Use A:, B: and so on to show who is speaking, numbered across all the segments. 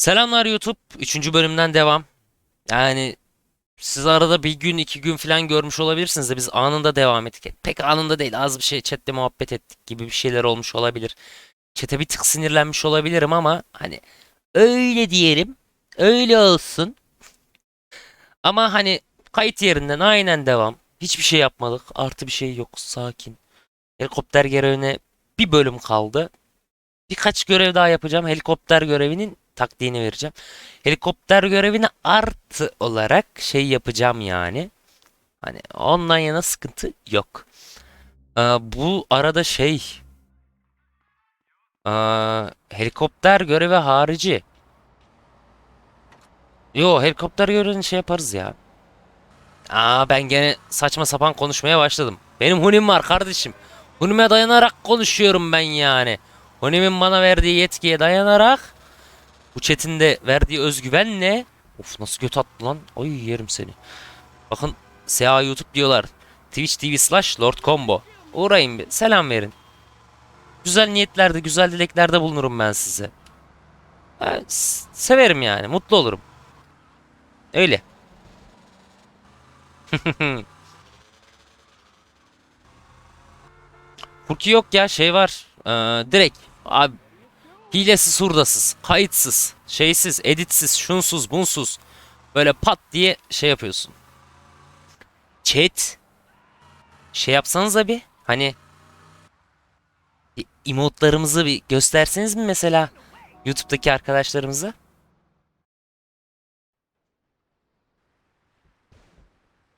A: Selamlar YouTube. Üçüncü bölümden devam. Yani siz arada bir gün iki gün falan görmüş olabilirsiniz de biz anında devam ettik. Pek anında değil az bir şey chatte muhabbet ettik gibi bir şeyler olmuş olabilir. Chat'e bir tık sinirlenmiş olabilirim ama hani öyle diyelim. Öyle olsun. Ama hani kayıt yerinden aynen devam. Hiçbir şey yapmadık. Artı bir şey yok. Sakin. Helikopter görevine bir bölüm kaldı. Birkaç görev daha yapacağım. Helikopter görevinin taktiğini vereceğim. Helikopter görevini artı olarak şey yapacağım yani. Hani ondan yana sıkıntı yok. Ee, bu arada şey ee, helikopter görevi harici. Yo helikopter görevini şey yaparız ya. Aa ben gene saçma sapan konuşmaya başladım. Benim hunim var kardeşim. Hunime dayanarak konuşuyorum ben yani. Hunimin bana verdiği yetkiye dayanarak bu chat'in de verdiği özgüvenle Of nasıl göt attı lan. Ay yerim seni. Bakın SA YouTube diyorlar. Twitch TV slash Lord Combo. Uğrayın bir selam verin. Güzel niyetlerde, güzel dileklerde bulunurum ben size. S- severim yani. Mutlu olurum. Öyle. Furki yok ya şey var. Ee, direkt abi hilesiz hurdasız, kayıtsız, şeysiz, editsiz, şunsuz, bunsuz. Böyle pat diye şey yapıyorsun. Chat şey yapsanız bir hani emotlarımızı bir gösterseniz mi mesela YouTube'daki arkadaşlarımıza?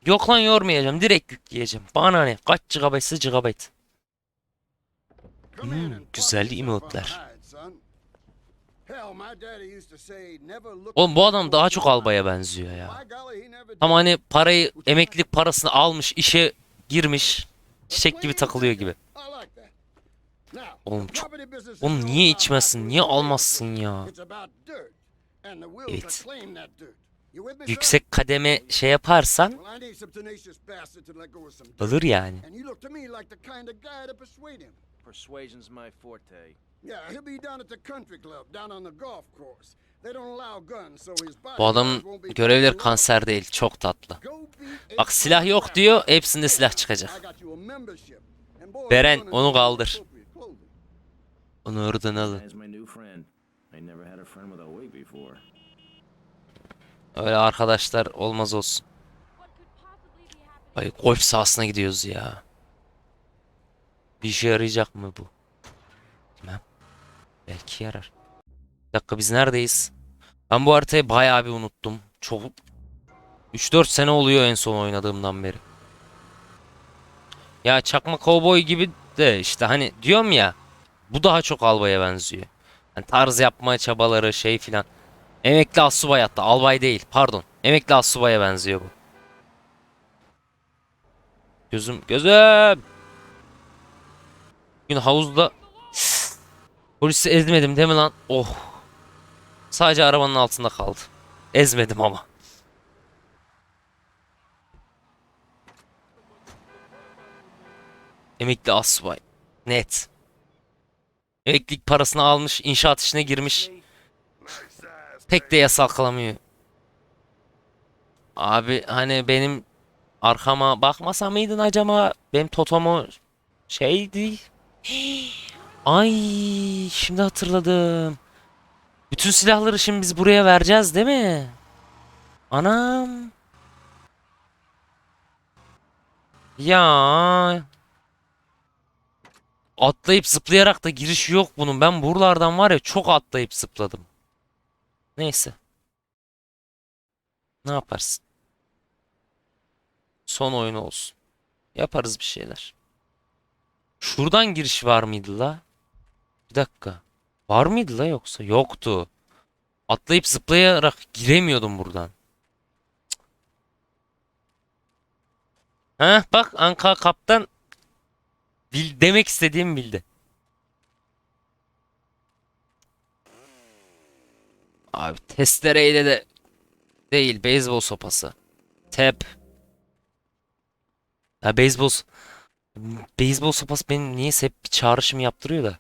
A: Yok lan yormayacağım. Direkt yükleyeceğim. Bana ne? Kaç gigabaytsa gigabayt. Hmm, güzel emotlar. Oğlum bu adam daha çok albaya benziyor ya. Ama hani parayı, emeklilik parasını almış, işe girmiş. Çiçek gibi takılıyor gibi. Oğlum çok... Oğlum niye içmezsin? Niye almazsın ya? Evet. Yüksek kademe şey yaparsan alır yani.
B: Persuasion's my forte.
C: Yeah, he'll be down at the country club, down on the golf course. They don't allow guns, so his
A: Bu adamın görevleri kanser değil. Çok tatlı. Bak silah yok diyor. Hepsinde silah çıkacak. Beren, onu kaldır. Onu oradan alın. Öyle arkadaşlar olmaz olsun. Ay golf sahasına gidiyoruz ya. Bir işe yarayacak mı bu? Bilmem. Belki yarar. Bir dakika biz neredeyiz? Ben bu haritayı bayağı bir unuttum. Çok 3-4 sene oluyor en son oynadığımdan beri. Ya çakma kovboy gibi de işte hani diyorum ya bu daha çok albaya benziyor. Hani tarz yapma çabaları şey filan. Emekli assubay hatta albay değil pardon. Emekli assubaya benziyor bu. Gözüm gözüm. Bugün havuzda polisi ezmedim değil mi lan? Oh. Sadece arabanın altında kaldı. Ezmedim ama. Emekli assubay. Net. Emeklilik parasını almış, inşaat işine girmiş. Pek de yasal kalamıyor. Abi hani benim arkama bakmasa mıydın acaba? Benim totomu şeydi. Ay şimdi hatırladım. Bütün silahları şimdi biz buraya vereceğiz değil mi? Anam. Ya. Atlayıp zıplayarak da giriş yok bunun. Ben buralardan var ya çok atlayıp zıpladım. Neyse. Ne yaparsın? Son oyun olsun. Yaparız bir şeyler. Şuradan giriş var mıydı la? Bir dakika. Var mıydı la yoksa? Yoktu. Atlayıp zıplayarak giremiyordum buradan. Heh bak Anka kaptan bil, demek istediğimi bildi. Abi testereyle de değil beyzbol sopası. Tep. Ya beyzbol beyzbol sopası benim niyeyse hep bir çağrışım yaptırıyor da.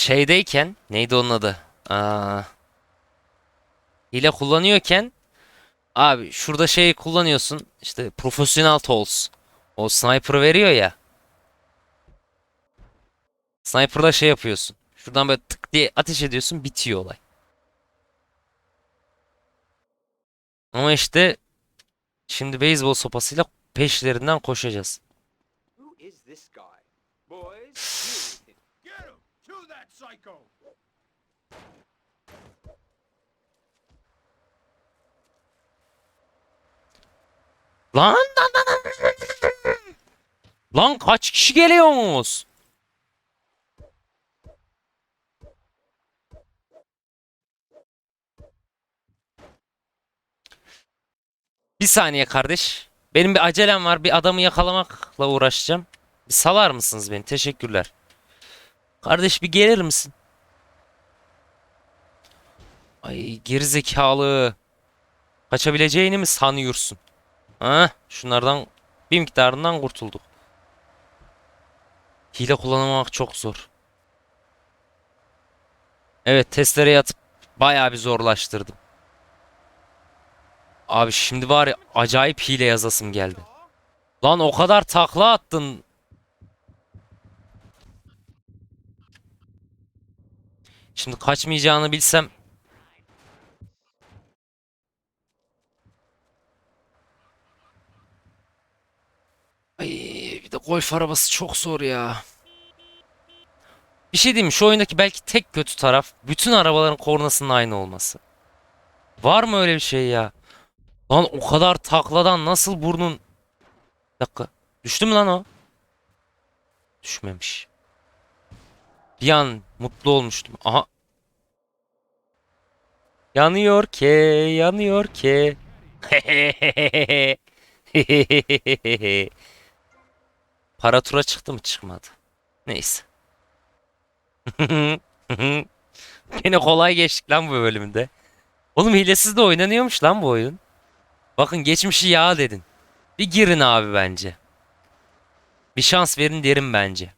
A: Şeydeyken neydi onun adı? Aa, hile kullanıyorken abi şurada şeyi kullanıyorsun işte profesyonel tools. O sniper veriyor ya. Sniper'da şey yapıyorsun. Şuradan böyle tık diye ateş ediyorsun bitiyor olay. Ama işte şimdi beyzbol sopasıyla peşlerinden koşacağız.
D: Who is this guy? Boys, deal with him.
C: Get him! To that psycho!
A: Lan lan lan lan, lan, kaç kişi geliyorsunuz? Bir saniye kardeş. Benim bir acelem var. Bir adamı yakalamakla uğraşacağım. Bir salar mısınız beni? Teşekkürler. Kardeş bir gelir misin? Ay gerizekalı. Kaçabileceğini mi sanıyorsun? Ha, şunlardan bir miktarından kurtulduk. Hile kullanmak çok zor. Evet, testlere yatıp bayağı bir zorlaştırdım. Abi şimdi var ya acayip hile yazasım geldi. Lan o kadar takla attın. Şimdi kaçmayacağını bilsem Ay bir de golf arabası çok zor ya. Bir şey diyeyim? Şu oyundaki belki tek kötü taraf bütün arabaların kornasının aynı olması. Var mı öyle bir şey ya? Lan o kadar takladan nasıl burnun... Bir dakika. Düştü mü lan o? Düşmemiş. Bir an mutlu olmuştum. Aha. Yanıyor ki, yanıyor ki. Para tura çıktı mı çıkmadı. Neyse. Yine kolay geçtik lan bu bölümde. Oğlum hilesiz de oynanıyormuş lan bu oyun. Bakın geçmişi yağ dedin. Bir girin abi bence. Bir şans verin derim bence.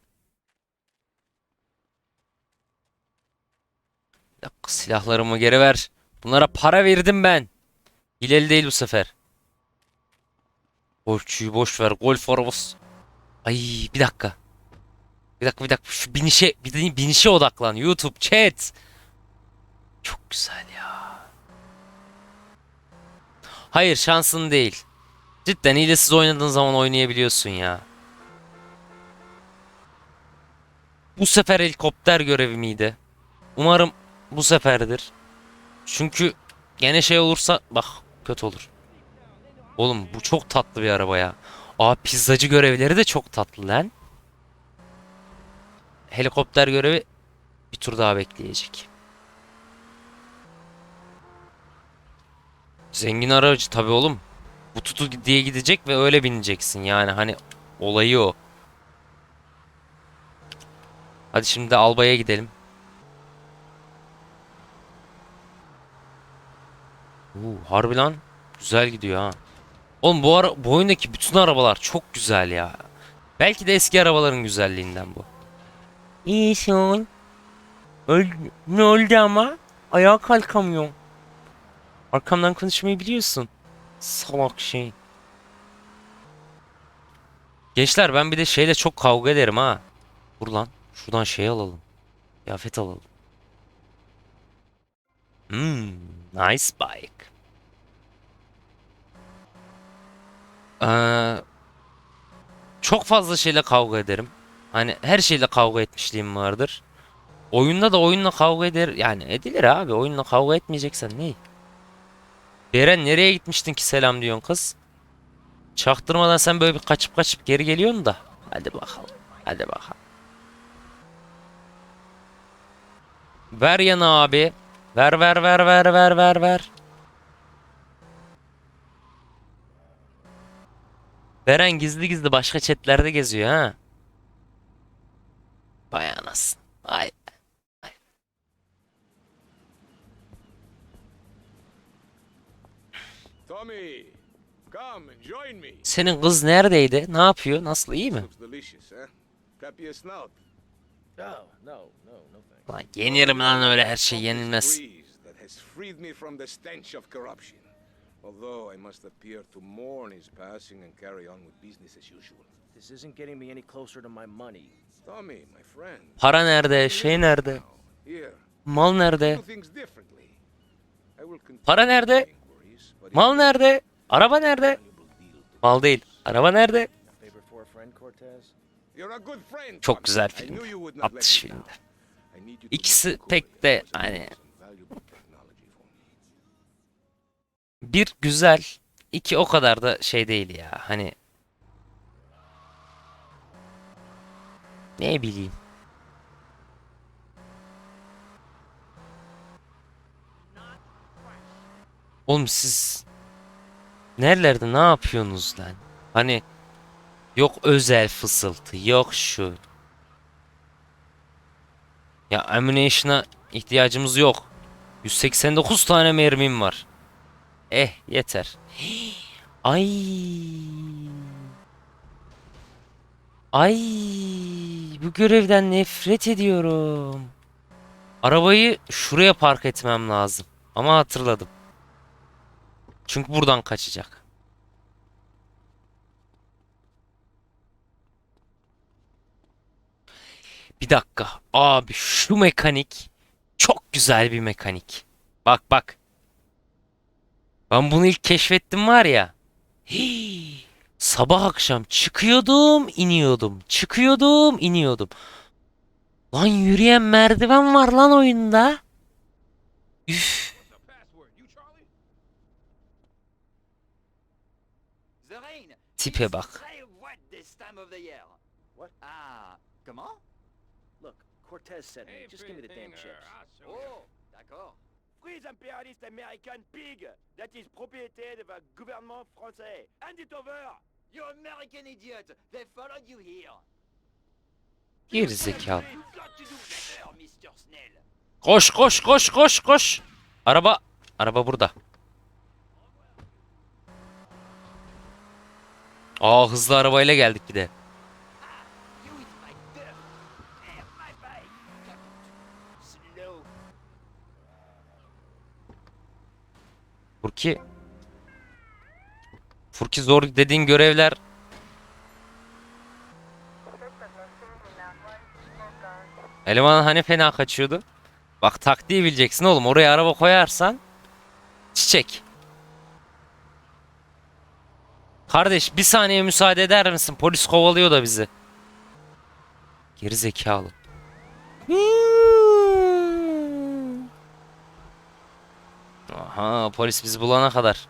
A: Bir dakika, silahlarımı geri ver. Bunlara para verdim ben. Hileli değil bu sefer. Golfçüyü boş ver. Golf arabası. Ay bir dakika. Bir dakika bir dakika. Şu binişe, bir binişe odaklan. YouTube, chat. Çok güzel ya. Hayır şansın değil. Cidden hilesiz oynadığın zaman oynayabiliyorsun ya. Bu sefer helikopter görevi miydi? Umarım bu seferdir. Çünkü gene şey olursa bak kötü olur. Oğlum bu çok tatlı bir araba ya. Aa pizzacı görevleri de çok tatlı lan. Helikopter görevi bir tur daha bekleyecek. Zengin aracı tabii oğlum. Bu tutu diye gidecek ve öyle bineceksin yani hani olayı o. Hadi şimdi de Alba'ya gidelim. Uu, harbi lan. Güzel gidiyor ha. Oğlum bu ara bu oyundaki bütün arabalar çok güzel ya. Belki de eski arabaların güzelliğinden bu. İyisin. Öl ne oldu ama? Ayağa kalkamıyorum. Arkamdan konuşmayı biliyorsun. Salak şey. Gençler ben bir de şeyle çok kavga ederim ha. Dur lan. Şuradan şey alalım. Kıyafet alalım. Hmm, nice bike. Ee, çok fazla şeyle kavga ederim. Hani her şeyle kavga etmişliğim vardır. Oyunda da oyunla kavga eder. Yani edilir abi. Oyunla kavga etmeyeceksen ne? Beren nereye gitmiştin ki selam diyorsun kız? Çaktırmadan sen böyle bir kaçıp kaçıp geri geliyorsun da. Hadi bakalım. Hadi bakalım. Ver yana abi. Ver ver ver ver ver ver ver. Beren gizli gizli başka chatlerde geziyor ha. Vay anasın. Vay.
E: Tommy, come and join me.
A: Senin kız neredeydi? Ne yapıyor? Nasıl iyi mi?
E: Looks delicious, huh?
B: Oh, no, no, no.
A: Lan yenirim lan öyle her şey yenilmez.
E: breeze that has freed me from the stench of corruption. Although I must appear to mourn his passing and carry on with business as usual.
B: This isn't getting me any closer to my money.
E: Tommy, my friend.
A: Para nerede? Şey nerede? Mal nerede? Para nerede? Mal nerede? Araba nerede? Mal değil. Araba nerede? Çok güzel film.
E: down.
A: filmdi. İkisi pek de hani bir güzel, iki o kadar da şey değil ya. Hani ne bileyim. Oğlum siz nerelerde ne yapıyorsunuz lan? Hani yok özel fısıltı, yok şu. Ya ammunition'a ihtiyacımız yok. 189 tane mermim var. Eh yeter. Ay. Ay bu görevden nefret ediyorum. Arabayı şuraya park etmem lazım. Ama hatırladım. Çünkü buradan kaçacak. Bir dakika. Abi şu mekanik çok güzel bir mekanik. Bak bak. Ben bunu ilk keşfettim var ya. hii, sabah akşam çıkıyordum, iniyordum. Çıkıyordum, iniyordum. Lan yürüyen merdiven var lan oyunda. Üf. Tipe bak.
B: Cortez sent me. Just give me the damn chips.
D: Oh, d'accord.
F: Free the imperialist American pig that is propriété de the gouvernement français. Hand it over!
D: You American idiot! They followed you here.
A: Geri zekalı. Koş koş koş koş koş. Araba araba burada. Aa hızlı arabayla geldik bir de. Furki. Furki zor dediğin görevler Eleman hani fena kaçıyordu? Bak taktiği bileceksin oğlum. Oraya araba koyarsan çiçek. Kardeş bir saniye müsaade eder misin? Polis kovalıyor da bizi. Geri zekalı. Aha polis bizi bulana kadar.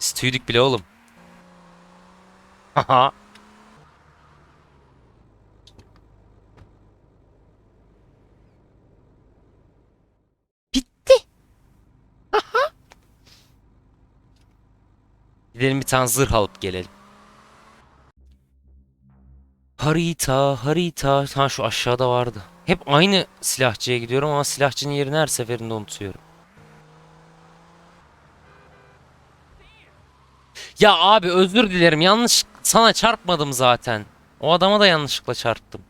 A: Biz tüydük bile oğlum. Haha. Bitti. Gidelim bir tane zırh alıp gelelim. Harita, harita. Ha şu aşağıda vardı. Hep aynı silahçıya gidiyorum ama silahçının yerini her seferinde unutuyorum. Ya abi özür dilerim. Yanlış sana çarpmadım zaten. O adama da yanlışlıkla çarptım.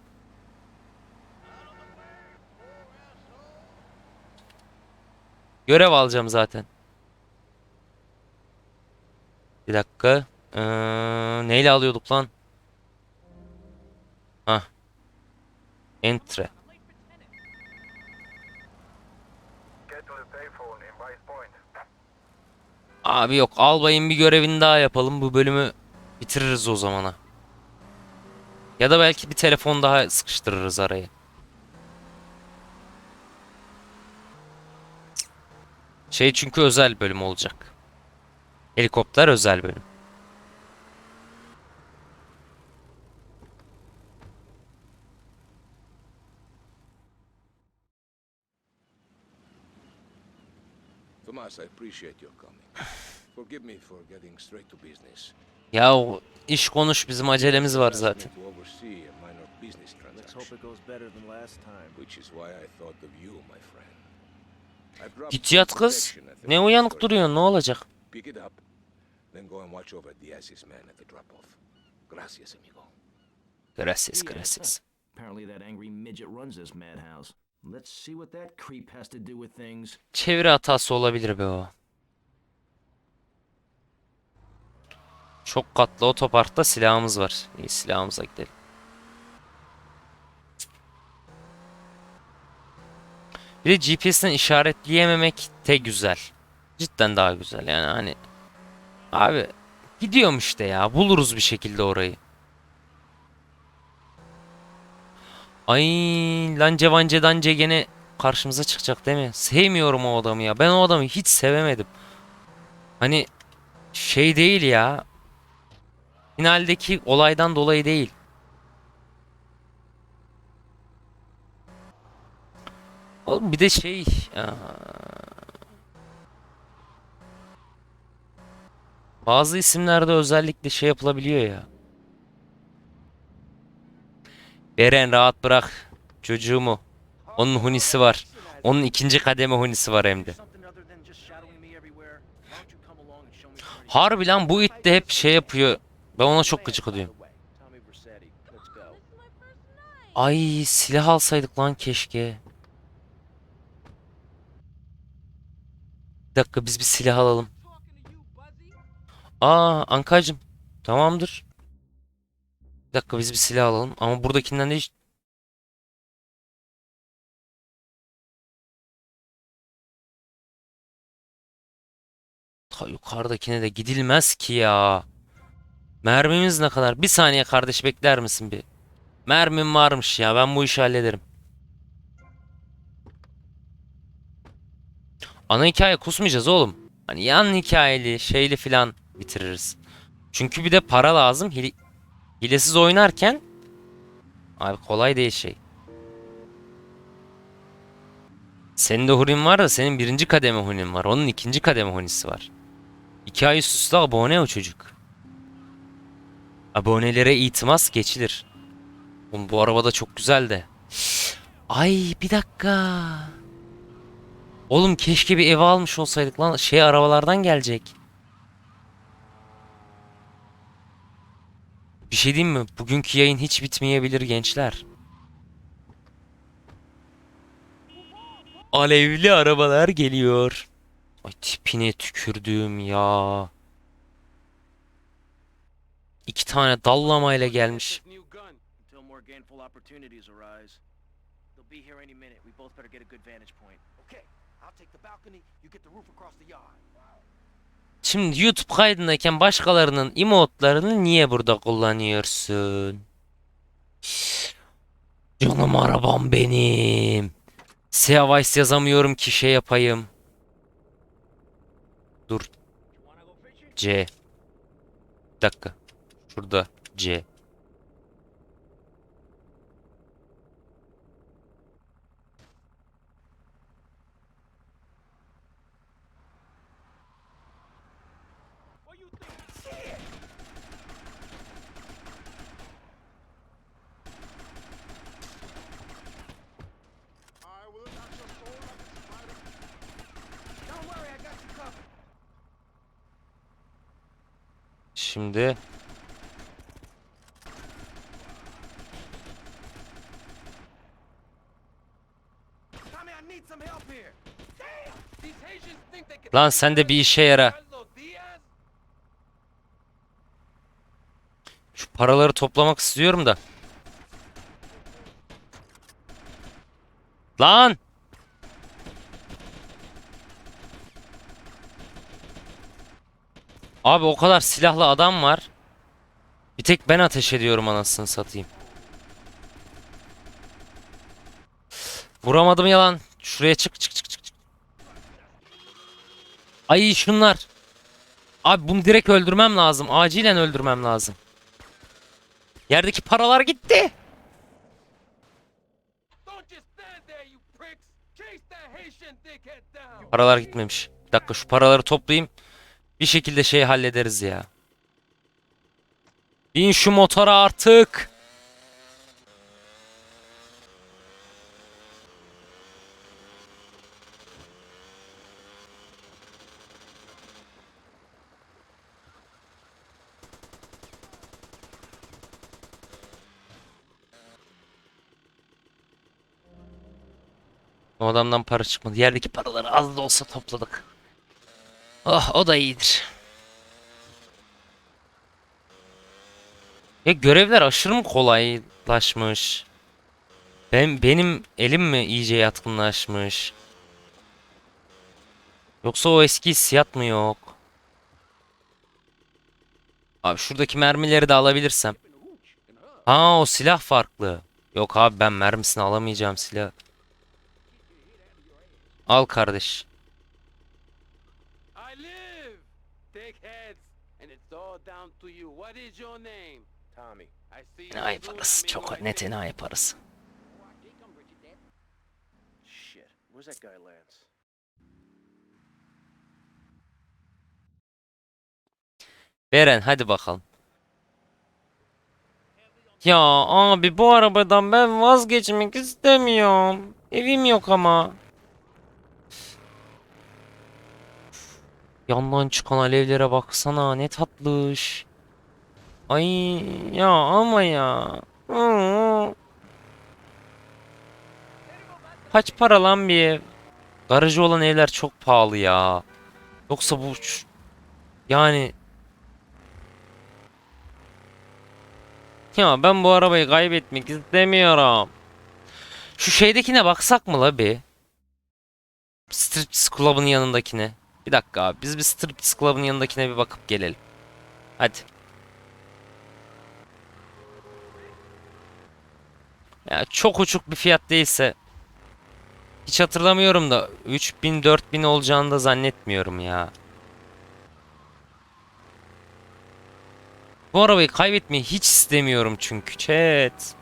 A: Görev alacağım zaten. Bir dakika. Ee, neyle alıyorduk lan? Hah. Entre. Abi yok albayın bir görevini daha yapalım. Bu bölümü bitiririz o zamana. Ya da belki bir telefon daha sıkıştırırız araya. Şey çünkü özel bölüm olacak. Helikopter özel bölüm.
E: Tomas, I appreciate your. Forgive me for getting straight to business.
A: Ya iş konuş bizim acelemiz var zaten.
E: to oversee a minor business
B: Let's hope
E: transaction,
B: it goes better than last time.
E: which is why I thought of you, my friend. I dropped
A: Git yat kız. Ne uyanık duruyorsun ne olacak?
E: Pick it up, then go and watch over Diaz's men at the drop-off. Gracias, amigo.
A: Gracias gracias.
B: Apparently that angry midget runs this madhouse. Let's see what that creep has to do with things.
A: Çeviri hatası olabilir be o. Çok katlı otoparkta silahımız var. İyi silahımıza gidelim. Bir de GPS'ten işaretleyememek de güzel. Cidden daha güzel yani hani. Abi gidiyorum işte ya buluruz bir şekilde orayı. Ay lan Cevance Dance gene karşımıza çıkacak değil mi? Sevmiyorum o adamı ya. Ben o adamı hiç sevemedim. Hani şey değil ya. Finaldeki olaydan dolayı değil. Oğlum bir de şey aa, bazı isimlerde özellikle şey yapılabiliyor ya. Beren rahat bırak çocuğumu. Onun hunisi var. Onun ikinci kademe hunisi var hem de. Harbi lan bu it de hep şey yapıyor. Ben ona çok gıcık oluyorum. Ay silah alsaydık lan keşke. Bir dakika biz bir silah alalım. Aa Ankacım tamamdır. Bir dakika biz bir silah alalım ama buradakinden de hiç... Ta yukarıdakine de gidilmez ki ya. Mermimiz ne kadar? Bir saniye kardeş bekler misin bir? Mermim varmış ya ben bu işi hallederim. Ana hikaye kusmayacağız oğlum. Hani yan hikayeli şeyli filan bitiririz. Çünkü bir de para lazım. Hile- hilesiz oynarken abi kolay değil şey. Senin de hurin var da senin birinci kademe hunin var. Onun ikinci kademe hunisi var. İki ay üst üste abone o çocuk. Abonelere itimas geçilir. Oğlum bu araba da çok güzel de. Ay bir dakika. Oğlum keşke bir ev almış olsaydık lan. Şey arabalardan gelecek. Bir şey diyeyim mi? Bugünkü yayın hiç bitmeyebilir gençler. Alevli arabalar geliyor. Ay tipine tükürdüğüm ya. İki tane dallamayla gelmiş. Şimdi YouTube kaydındayken başkalarının emotlarını niye burada kullanıyorsun? Canım arabam benim. Sea Vice yazamıyorum ki şey yapayım. Dur. C. Bir dakika. Şurada C.
C: I will not your soul like a spider.
F: Don't worry, I got you covered.
A: Şimdi
F: Tommy, I need some help here. Damn! These Haitians think they can...
A: lan sen de bir işe yara. Şu paraları toplamak istiyorum da. Lan! Abi o kadar silahlı adam var. Bir tek ben ateş ediyorum anasını satayım. Vuramadım yalan. Şuraya çık. çık. Ay şunlar. Abi bunu direkt öldürmem lazım. Acilen öldürmem lazım. Yerdeki paralar gitti. Paralar gitmemiş. Bir dakika şu paraları toplayayım. Bir şekilde şeyi hallederiz ya. Bin şu motora artık. O adamdan para çıkmadı. Yerdeki paraları az da olsa topladık. Oh o da iyidir. Ya görevler aşırı mı kolaylaşmış? Ben benim elim mi iyice yatkınlaşmış? Yoksa o eski hissiyat mı yok? Abi şuradaki mermileri de alabilirsem. Ha o silah farklı. Yok abi ben mermisini alamayacağım silah. Al kardeş.
G: I live! Take heads, and it's all down to you. What is your name?
D: Tommy.
G: I see you. I'm in
A: Çok net enayi parası.
B: Shit, where's that guy Lance?
A: Beren hadi bakalım. Ya abi bu arabadan ben vazgeçmek istemiyorum. Evim yok ama. Yandan çıkan alevlere baksana ne tatlış. Ay ya ama ya. Kaç para lan bir ev? Garajı olan evler çok pahalı ya. Yoksa bu yani Ya ben bu arabayı kaybetmek istemiyorum. Şu şeydekine baksak mı la bir? Striptease Club'ın yanındakine. Bir dakika abi biz bir Striptease Club'ın yanındakine bir bakıp gelelim. Hadi. Ya çok uçuk bir fiyat değilse hiç hatırlamıyorum da 3000 4000 olacağını da zannetmiyorum ya. Bu arabayı kaybetmeyi hiç istemiyorum çünkü chat.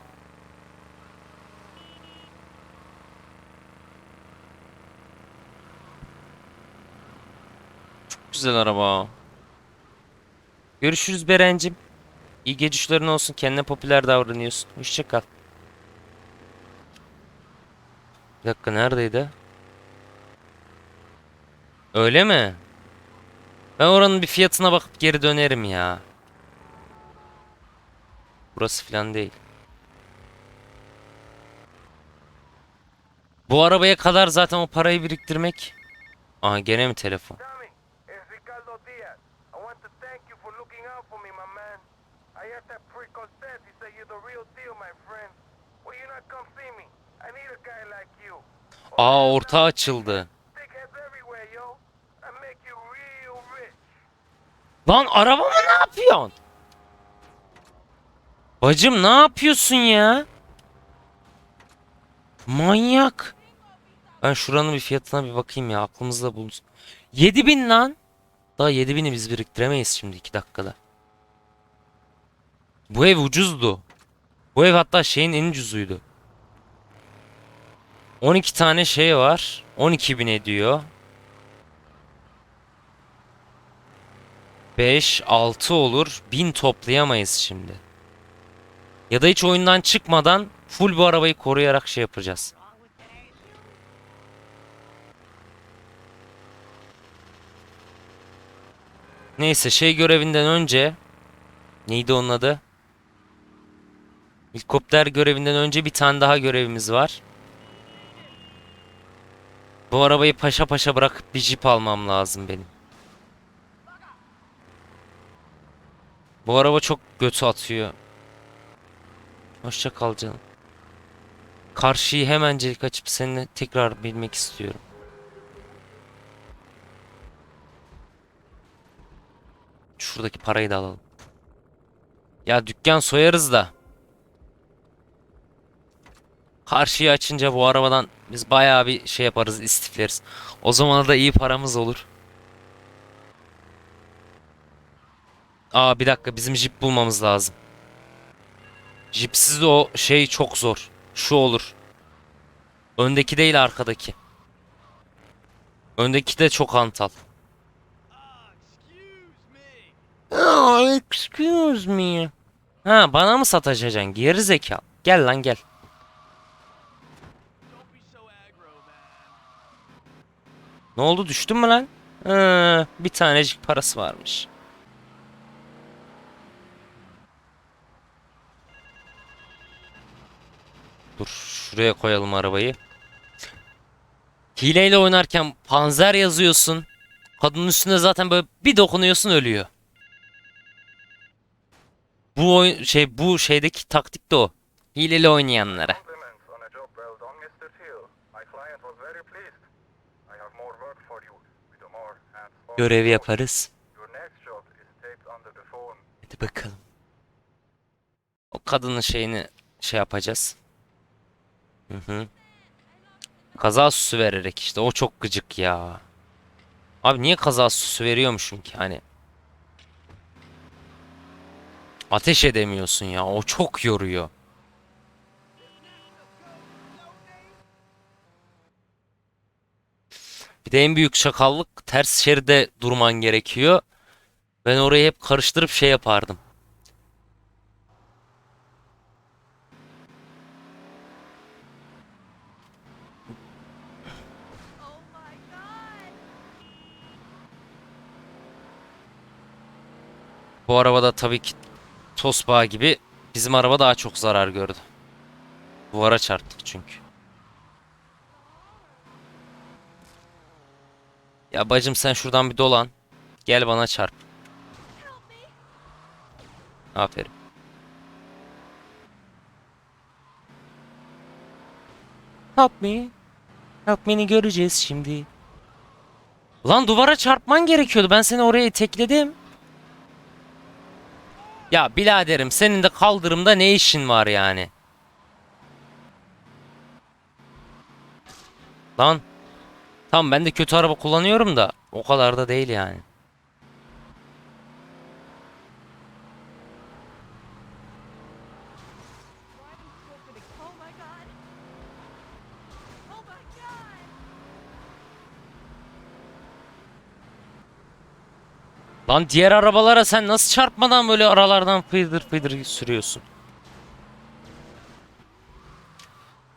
A: Çok güzel araba. Görüşürüz Berencim. İyi gecişlerin olsun. Kendine popüler davranıyorsun. Hoşça kal. Bir dakika neredeydi? Öyle mi? Ben oranın bir fiyatına bakıp geri dönerim ya. Burası falan değil. Bu arabaya kadar zaten o parayı biriktirmek. Aha gene mi telefon?
F: Tommy, it's Ricardo Diaz. I want to thank you for looking out for me, my man. I heard that prick on set. He said you're the real deal, my friend. Will you not come see me? I need a guy like you.
A: Aa orta açıldı. Lan arabamı ne yapıyorsun? Bacım ne yapıyorsun ya? Manyak. Ben şuranın bir fiyatına bir bakayım ya aklımızda bulunsun. 7000 lan. Daha 7000'i biz biriktiremeyiz şimdi 2 dakikada. Bu ev ucuzdu. Bu ev hatta şeyin en ucuzuydu. 12 tane şey var. 12.000 ediyor. 5, 6 olur. 1000 toplayamayız şimdi. Ya da hiç oyundan çıkmadan full bu arabayı koruyarak şey yapacağız. Neyse şey görevinden önce neydi onun adı? Helikopter görevinden önce bir tane daha görevimiz var. Bu arabayı paşa paşa bırakıp bir jip almam lazım benim. Bu araba çok götü atıyor. Hoşça kal canım. Karşıyı hemencik açıp seninle tekrar bilmek istiyorum. Şuradaki parayı da alalım. Ya dükkan soyarız da. Karşıyı açınca bu arabadan biz bayağı bir şey yaparız istifleriz. O zaman da iyi paramız olur. Aa bir dakika bizim jip bulmamız lazım. Jipsiz o şey çok zor. Şu olur. Öndeki değil arkadaki. Öndeki de çok hantal. Aa, excuse me. Ha bana mı sataşacaksın geri zekalı? Gel lan gel. Ne oldu düştün mü lan? Ha, bir tanecik parası varmış. Dur şuraya koyalım arabayı. Hileyle oynarken panzer yazıyorsun. Kadının üstüne zaten böyle bir dokunuyorsun ölüyor. Bu oyun şey bu şeydeki taktik de o. Hileli oynayanlara.
F: The phone.
A: Hadi bakalım. O kadının şeyini şey yapacağız. Hı hı. Kaza süsü vererek işte o çok gıcık ya. Abi niye kaza süsü veriyormuşum ki hani? Ateş edemiyorsun ya. O çok yoruyor. Bir de en büyük çakallık ters şeride durman gerekiyor. Ben orayı hep karıştırıp şey yapardım. Bu arabada tabii ki Tosbağa gibi bizim araba daha çok zarar gördü. Duvara çarptık çünkü. Ya bacım sen şuradan bir dolan. Gel bana çarp. Aferin. Help me. Help me'ni göreceğiz şimdi. Lan duvara çarpman gerekiyordu. Ben seni oraya itekledim. Ya biraderim senin de kaldırımda ne işin var yani? Lan. Tamam ben de kötü araba kullanıyorum da o kadar da değil yani. Lan diğer arabalara sen nasıl çarpmadan böyle aralardan fıydır fıydır sürüyorsun?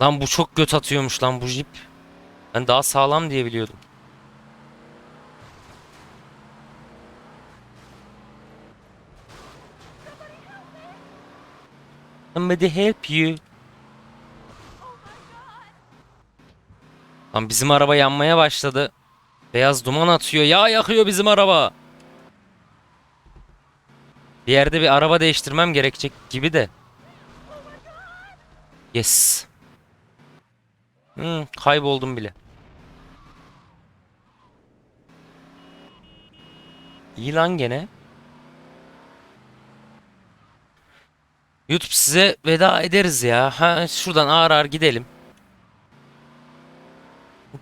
A: Lan bu çok göt atıyormuş lan bu jip. Ben daha sağlam diye biliyordum. Somebody help you. Lan bizim araba yanmaya başladı. Beyaz duman atıyor. Yağ yakıyor bizim araba. Bir yerde bir araba değiştirmem gerekecek gibi de. Yes. Hmm, kayboldum bile. İyi gene. YouTube size veda ederiz ya. Ha şuradan ağır ağır gidelim.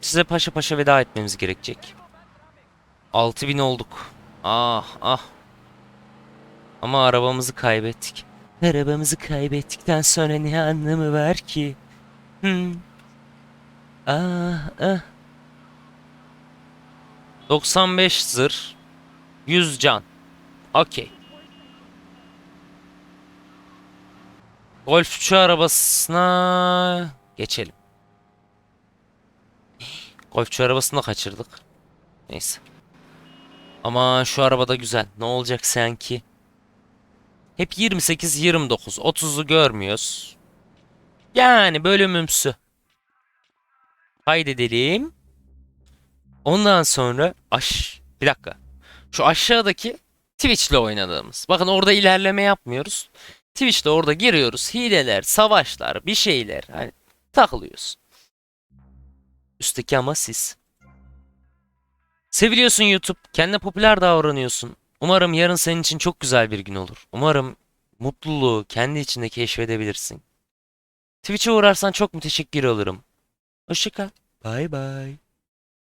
A: Size paşa paşa veda etmemiz gerekecek. 6000 olduk. Ah ah. Ama arabamızı kaybettik. Arabamızı kaybettikten sonra ne anlamı var ki? Hmm. Ah ah. 95 zırh. 100 can. Okey. Golfçü arabasına geçelim. Golfçü arabasını kaçırdık. Neyse. Ama şu arabada güzel. Ne olacak sanki? Hep 28, 29, 30'u görmüyoruz. Yani bölümümsü. Kaydedelim. Ondan sonra aş bir dakika. Şu aşağıdaki Twitch'le oynadığımız. Bakın orada ilerleme yapmıyoruz. Twitch'te orada giriyoruz. Hileler, savaşlar, bir şeyler. Hani takılıyoruz. Üstteki ama siz. Seviliyorsun YouTube. Kendine popüler davranıyorsun. Umarım yarın senin için çok güzel bir gün olur. Umarım mutluluğu kendi içinde keşfedebilirsin. Twitch'e uğrarsan çok müteşekkir olurum. Hoşçakal. Bye bye.